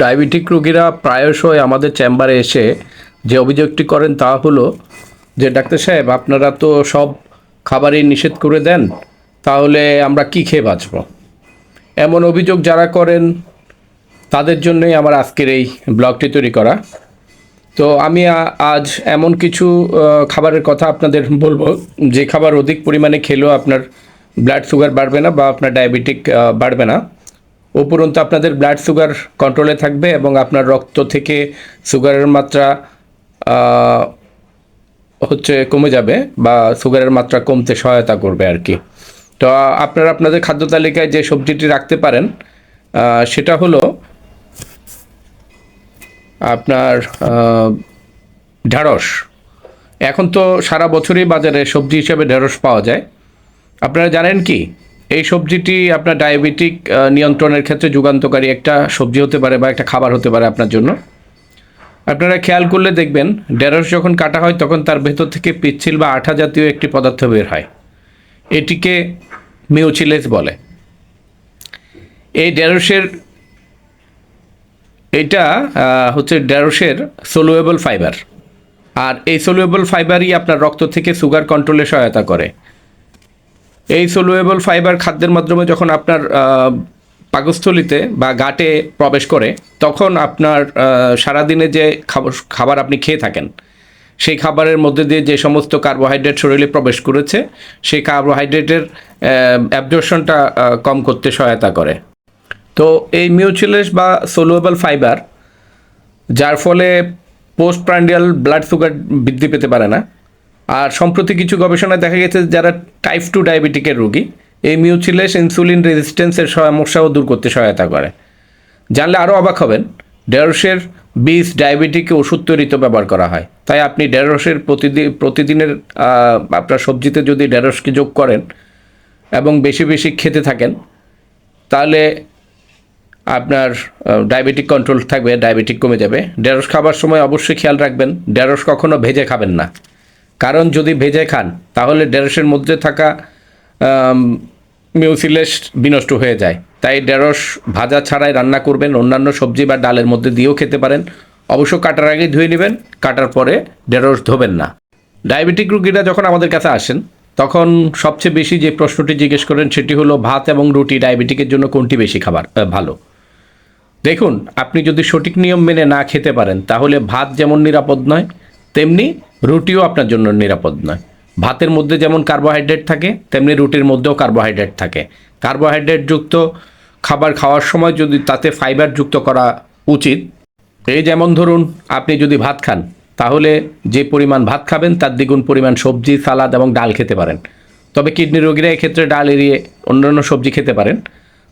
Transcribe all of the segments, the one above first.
Diabetic রোগীরা প্রায়শই আমাদের চেম্বারে এসে যে অভিযোগটি করেন তা হলো যে, ডাক্তার সাহেব, আপনারা তো সব খাবারই নিষেধ করে দেন, তাহলে আমরা কি খেয়ে বাঁচব? এমন অভিযোগ যারা করেন, তাদের জন্যই আমার আজকের এই ব্লগটি তৈরি করা। তো আমি আজ এমন কিছু খাবারের কথা আপনাদের বলব, যে খাবার অধিক পরিমাণে খেলেও আপনার ব্লাড সুগার বাড়বে না বা আপনার ডায়াবেটিক বাড়বে না। উপরন্তু আপনাদের ব্লাড সুগার কন্ট্রোলে থাকবে এবং আপনার রক্ত থেকে সুগারের মাত্রা হচ্ছে কমে যাবে বা সুগারের মাত্রা কমতে সহায়তা করবে আর কি। তো আপনারা আপনাদের খাদ্য তালিকায় যে সবজিটি রাখতে পারেন সেটা হলো আপনার আহ, ঢ্যাঁড়স এখন তো সারা বছরই বাজারে সবজি হিসেবে ঢেঁড়স পাওয়া যায়। আপনারা জানেন কি? এই সবজিটি আপনার ডায়াবেটিক নিয়ন্ত্রণের ক্ষেত্রে যুগান্তকারী একটা সবজি হতে পারে বা একটা খাবার হতে পারে আপনার জন্য। আপনারা খেয়াল করলে দেখবেন, ঢেঁড়স যখন কাটা হয় তখন তার ভেতর থেকে পিচ্ছিল বা আঠা জাতীয় একটি পদার্থ বের হয়। এটিকে মিউচিলেস বলে। এই ঢেঁড়সের, এটা হচ্ছে ঢেঁড়সের সলুয়েবল ফাইবার আর এই সলুয়েবল ফাইবারই আপনার রক্ত থেকে সুগার কন্ট্রোলে সহায়তা করে। এই সলুয়েবল ফাইবার খাদ্যের মাধ্যমে যখন আপনার পাকস্থলিতে বা গাটে প্রবেশ করে, তখন আপনার সারাদিনে যে খাবার আপনি খেয়ে থাকেন, সেই খাবারের মধ্যে দিয়ে যে সমস্ত কার্বোহাইড্রেট শরীরে প্রবেশ করেছে, সেই কার্বোহাইড্রেটের অ্যাবজর্শনটা কম করতে সহায়তা করে। তো এই মিউচুয়ালেস বা সোলুয়েবল ফাইবার যার ফলে পোস্ট ব্লাড সুগার বৃদ্ধি পেতে পারে না আর সম্প্রতি কিছু গবেষণায় দেখা গেছে যারা টাইপ টু ডায়াবেটিকের রোগী, এই মিউচিলেস ইনসুলিন রেজিস্ট্যান্সের সমস্যাও দূর করতে সহায়তা করে। জানলে আরও অবাক হবেন ঢেঁড়সের বীজ ডায়াবেটিকে ওষুধ তৈরিতে ব্যবহার করা হয়। তাই আপনি ঢেঁড়সের প্রতিদিন প্রতিদিনের আপনার সবজিতে যদি ঢেঁড়সকে যোগ করেন এবং বেশি বেশি খেতে থাকেন, তাহলে আপনার ডায়াবেটিক কন্ট্রোল থাকবে ডায়াবেটিক কমে যাবে। ঢেঁড়স খাবার সময় অবশ্যই খেয়াল রাখবেন ঢেঁড়স কখনো ভেজে খাবেন না। কারণ যদি ভেজে খান, তাহলে ঢেঁড়সের মধ্যে থাকা মিউসিলেস বিনষ্ট হয়ে যায়। তাই ঢেঁড়স ভাজা ছাড়াই রান্না করবেন, অন্যান্য সবজি বা ডালের মধ্যে দিয়েও খেতে পারেন। অবশ্য কাটার আগে ধুয়ে নেবেন, কাটার পরে ঢেঁড়স ধোবেন না। ডায়াবেটিক রুগীরা যখন আমাদের কাছে আসেন, তখন সবচেয়ে বেশি যে প্রশ্নটি জিজ্ঞেস করেন, সেটি হলো, ভাত এবং রুটি ডায়াবেটিকের জন্য কোনটি বেশি খাবার ভালো? দেখুন, আপনি যদি সঠিক নিয়ম মেনে না খেতে পারেন, তাহলে ভাত যেমন নিরাপদ নয় তেমনি রুটিও আপনার জন্য নিরাপদ নয়। ভাতের মধ্যে যেমন কার্বোহাইড্রেট থাকে, তেমনি রুটির মধ্যেও কার্বোহাইড্রেট থাকে। কার্বোহাইড্রেটযুক্ত খাবার খাওয়ার সময় যদি তাতে ফাইবার যুক্ত করা উচিত, এই যেমন ধরুন আপনি যদি ভাত খান, তাহলে যে পরিমাণ ভাত খাবেন তার দ্বিগুণ পরিমাণ সবজি, সালাদ এবং ডাল খেতে পারেন। তবে কিডনি রোগীরা এক্ষেত্রে ডাল এড়িয়ে অন্যান্য সবজি খেতে পারেন।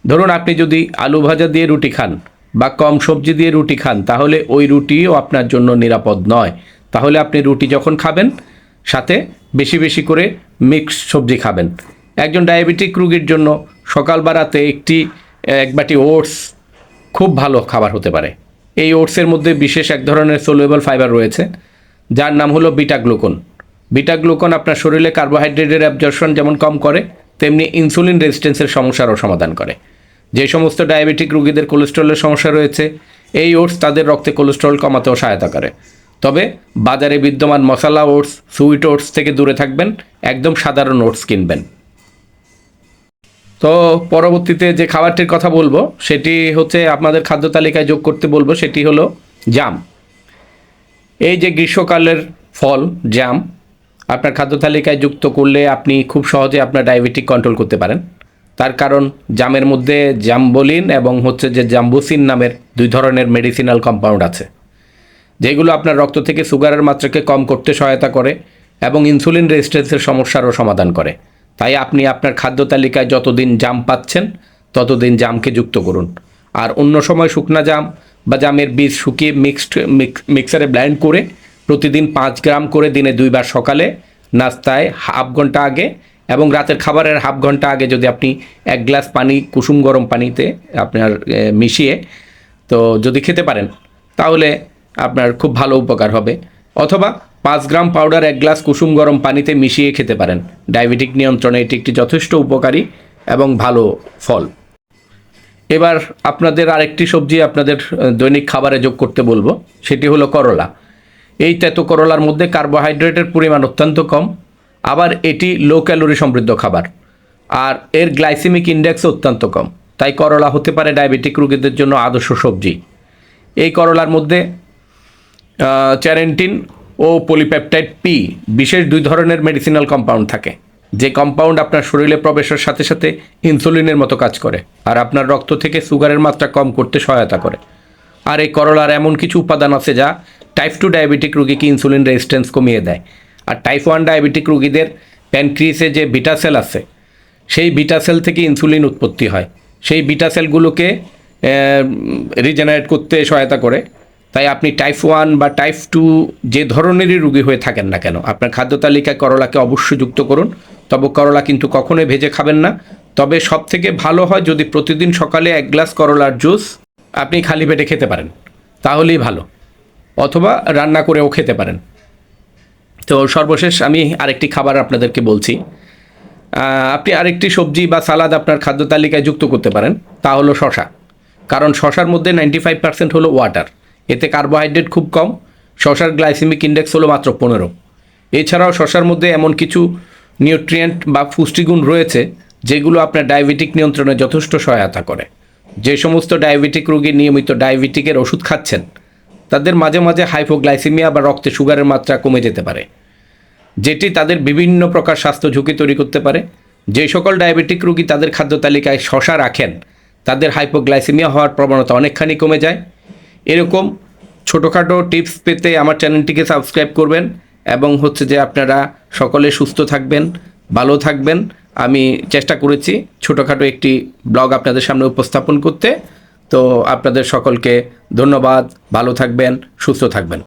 ধরুন আপনি যদি আলু ভাজা দিয়ে রুটি খান বা কম সবজি দিয়ে রুটি খান, তাহলে ওই রুটিও আপনার জন্য নিরাপদ নয়। তাহলে আপনি রুটি যখন খাবেন, সাথে বেশি বেশি করে মিক্স সবজি খাবেন। একজন ডায়াবেটিক রুগীর জন্য সকাল বা রাতে একটি, এক বাটি ওটস খুব ভালো খাবার হতে পারে। এই ওটসের মধ্যে বিশেষ এক ধরনের সোলুয়েবল ফাইবার রয়েছে, যার নাম হলো বিটা গ্লুকন বিটা গ্লুকন আপনার শরীরে কার্বোহাইড্রেটের অ্যাবজর্শন যেমন কম করে, তেমনি ইনসুলিন রেজিস্ট্যান্সের সমস্যারও সমাধান করে। যে সমস্ত ডায়াবেটিক রোগীদের কোলেস্ট্রলের সমস্যা রয়েছে, এই ওটস তাদের রক্তে কোলেস্ট্রল কমাতেও সহায়তা করে। তবে বাজারে বিদ্যমান মশলা ওটস, সুইট ওটস থেকে দূরে থাকবেন, একদম সাধারণ ওটস কিনবেন। তো পরবর্তীতে যে খাবারটির কথা বলব, সেটি হচ্ছে আপনাদের খাদ্য তালিকায় যোগ করতে বলব, সেটি হলো জাম। এই যে গ্রীষ্মকালের ফল, জাম, আপনার খাদ্য তালিকায় যুক্ত করলে আপনি খুব সহজে আপনার ডায়াবেটিক কন্ট্রোল করতে পারেন। তার কারণ জামের মধ্যে জাম্বোলিন এবং হচ্ছে যে জাম্বুসিন নামের দুই ধরনের মেডিসিনাল কম্পাউন্ড আছে। যেগুলো আপনার রক্ত থেকে সুগারের মাত্রাকে কম করতে সহায়তা করে এবং ইনসুলিন রেজিস্ট্যান্সের সমস্যারও সমাধান করে। তাই আপনি আপনার খাদ্য তালিকায় যতদিন জাম পাচ্ছেন, ততদিন জামকে যুক্ত করুন। আর অন্য সময় শুকনা জাম বা জামের বীজ শুকিয়ে মিক্সড মিক্সারে ব্ল্যান্ড করে প্রতিদিন পাঁচ গ্রাম করে দিনে দুইবার সকালে নাস্তায় হাফ ঘণ্টা আগে এবং রাতের খাবারের হাফ ঘণ্টা আগে যদি আপনি এক গ্লাস পানি, কুসুম গরম পানিতে আপনার মিশিয়ে তো যদি খেতে পারেন, তাহলে আপনার খুব ভালো উপকার হবে। অথবা পাঁচ গ্রাম পাউডার, এক গ্লাস কুসুম গরম পানিতে মিশিয়ে খেতে পারেন। ডায়াবেটিক নিয়ন্ত্রণে এটি একটি যথেষ্ট উপকারী এবং ভালো ফল। এবার আপনাদের আরেকটি সবজি আপনাদের দৈনিক খাবারে যোগ করতে বলব। সেটি হলো করলা। এই তেতো করলার মধ্যে কার্বোহাইড্রেটের পরিমাণ অত্যন্ত কম। আবার এটি লো ক্যালোরি সমৃদ্ধ খাবার। আর এর গ্লাইসেমিক ইন্ডেক্স অত্যন্ত কম। তাই করলা হতে পারে ডায়াবেটিক রোগীদের জন্য আদর্শ সবজি। এই করলার মধ্যে চ্যারেন্টিন ও পলিপেপটাইড পি বিশেষ দুই ধরনের মেডিসিনাল কম্পাউন্ড থাকে। যে কম্পাউন্ড আপনার শরীরে প্রবেশের সাথে সাথে ইনসুলিনের মতো কাজ করে, আর আপনার রক্ত থেকে সুগারের মাত্রা কম করতে সহায়তা করে। আর এই করলার এমন কিছু উপাদান আছে যা টাইপ টু ডায়াবেটিক রোগীকে ইনসুলিন রেজিস্ট্যান্স কমিয়ে দেয়। আর টাইপ ওয়ান ডায়াবেটিক রোগীদের প্যানক্রিসে যে বিটা সেল আছে, সেই বিটা সেল থেকে ইনসুলিন উৎপত্তি হয়। সেই বিটা সেলগুলোকে রিজেনারেট করতে সহায়তা করে। তাই আপনি টাইপ ওয়ান বা টাইপ টু যে ধরনেরই রুগী হয়ে থাকেন না কেন, আপনার খাদ্য তালিকায় করলাকে অবশ্যই যুক্ত করুন। তবে করলা কিন্তু কখনোই ভেজে খাবেন না। তবে সব থেকে ভালো হয় যদি প্রতিদিন সকালে এক গ্লাস করলার জুস আপনি খালি পেটে খেতে পারেন, তাহলেই ভালো। অথবা রান্না করেও খেতে পারেন। তো সর্বশেষ আমি আরেকটি খাবার আপনাদেরকে বলছি। আপনি আরেকটি সবজি বা সালাদ আপনার খাদ্য তালিকায় যুক্ত করতে পারেন, তা হলো শশা কারণ শশার মধ্যে নাইনটি ফাইভ পার্সেন্ট হলো ওয়াটার এতে কার্বোহাইড্রেট খুব কম, শশার গ্লাইসেমিক ইন্ডেক্স হলো মাত্র পনেরো। এছাড়াও শশার মধ্যে এমন কিছু নিউট্রিয়েন্ট বা পুষ্টিগুণ রয়েছে যেগুলো আপনার ডায়াবেটিক নিয়ন্ত্রণে যথেষ্ট সহায়তা করে। যে সমস্ত ডায়াবেটিক রোগী নিয়মিত ডায়াবেটিকের ওষুধ খাচ্ছেন, তাদের মাঝে মাঝে হাইপোগ্লাইসেমিয়া বা রক্তে সুগারের মাত্রা কমে যেতে পারে, যেটি তাদের বিভিন্ন প্রকার স্বাস্থ্য ঝুঁকি তৈরি করতে পারে। যে সকল ডায়াবেটিক রোগী তাদের খাদ্য তালিকায় শশা রাখেন, তাদের হাইপোগ্লাইসেমিয়া হওয়ার প্রবণতা অনেকখানি কমে যায়। এরকম ছোটোখাটো টিপস পেতে আমার চ্যানেলটিকে সাবস্ক্রাইব করবেন এবং হচ্ছে যে আপনারা সকলে সুস্থ থাকবেন, ভালো থাকবেন। আমি চেষ্টা করেছি ছোটোখাটো একটি ব্লগ আপনাদের সামনে উপস্থাপন করতে। তো আপনাদের সকলকে ধন্যবাদ, ভালো থাকবেন, সুস্থ থাকবেন।